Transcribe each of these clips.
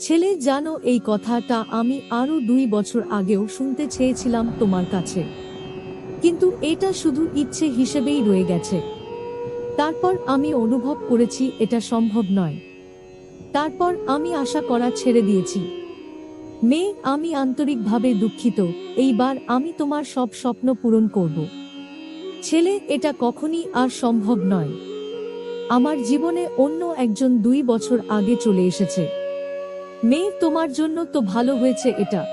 ছেলে, জানো, এই কথাটা আমি আরও দুই বছর আগেও শুনতে চেয়েছিলাম তোমার কাছে। কিন্তু এটা শুধু ইচ্ছে হিসেবেই রয়ে গেছে। তারপর আমি অনুভব করেছি এটা সম্ভব নয়। তারপর আমি আশা করা ছেড়ে দিয়েছি। মেয়ে, আমি আন্তরিকভাবে দুঃখিত, এইবার আমি তোমার সব স্বপ্ন পূরণ করব। ছেলে, এটা কখনই আর সম্ভব নয়। আমার জীবনে অন্য একজন দুই বছর আগে চলে এসেছে। মেয়ে তোমার জন্য তো ভালো হয়েছে এটা।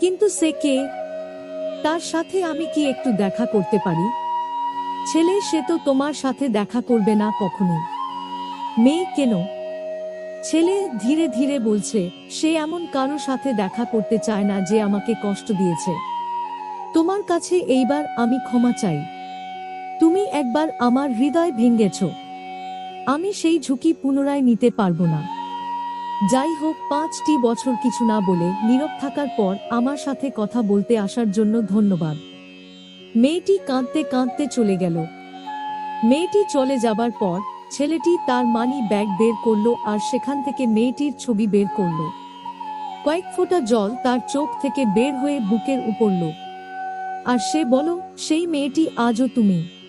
কিন্তু সে কে? তার সাথে আমি কি একটু দেখা করতে পারি? ছেলে, সে তো তোমার সাথে দেখা করবে না কখনোই মেয়ে কেন? ছেলে ধীরে ধীরে বলছে, সে এমন কারও সাথে দেখা করতে চায় না যে আমাকে কষ্ট দিয়েছে। তোমার কাছে এইবার আমি ক্ষমা চাই। তুমি একবার আমার হৃদয় ভেঙেছ। আমি সেই ঝুঁকি পুনরায় নিতে পারব না। যাই হোক পাঁচটি বছর কিছু না বলে নীরব থাকার পর আমার সাথে কথা বলতে আসার জন্য ধন্যবাদ। মেয়েটি কাঁদতে কাঁদতে চলে গেল। মেয়েটি চলে যাবার পর ছেলেটি তার মানি ব্যাগ বের করল আর সেখান থেকে মেয়েটির ছবি বের করল। কয়েক ফোঁটা জল তার চোখ থেকে বের হয়ে বুকের উপরল আর সে বলো, সেই মেয়েটি আজও তুমি?